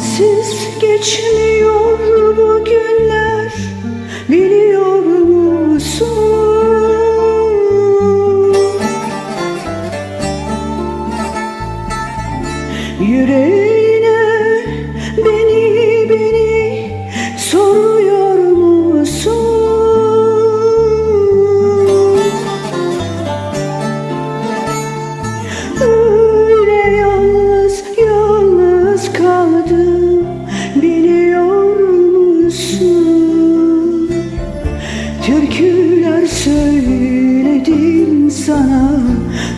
Sensiz geçmiyor bu günler Biliyor musun? Yüreğine Türküler söyledim sana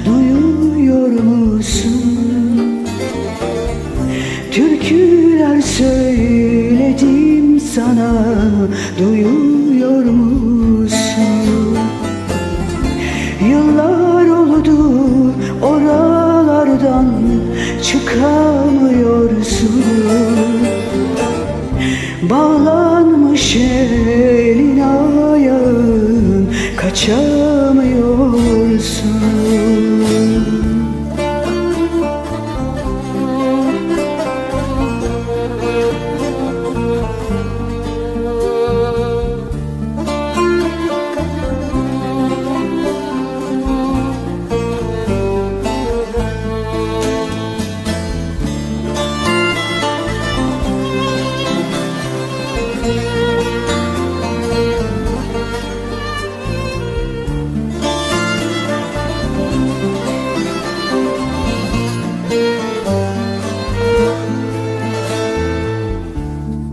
duyuyor musun? Türküler söyledim sana duyuyor musun? Yıllar oldu oralardan çıkamıyorsun Bağlanmış ayağın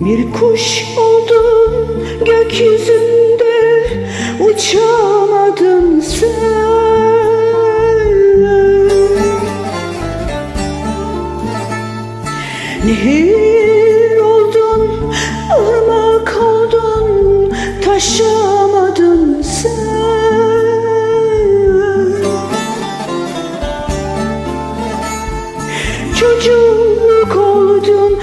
Bir kuş oldun gökyüzünde uçamadın sen. Nehir oldun, ırmak oldun, taşamadın sen. Çocuk oldun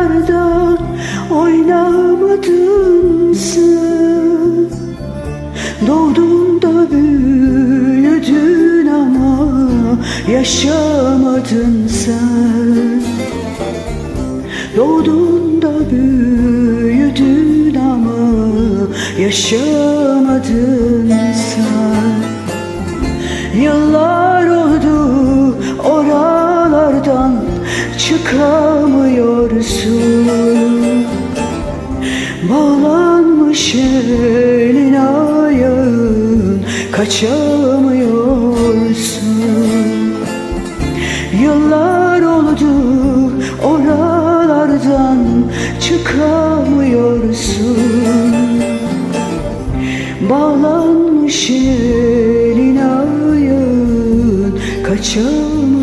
sokaklarda oynamadın sen Doğdun da büyüdün ama yaşamadın sen. Doğdun da büyüdün ama yaşamadın sen. Yıllar oldu oralardan çıkamıyorsun elin ayağın kaçamıyorsun. Yıllar oldu oralardan çıkamıyorsun. Bağlanmış elin ayağın kaçamıyorsun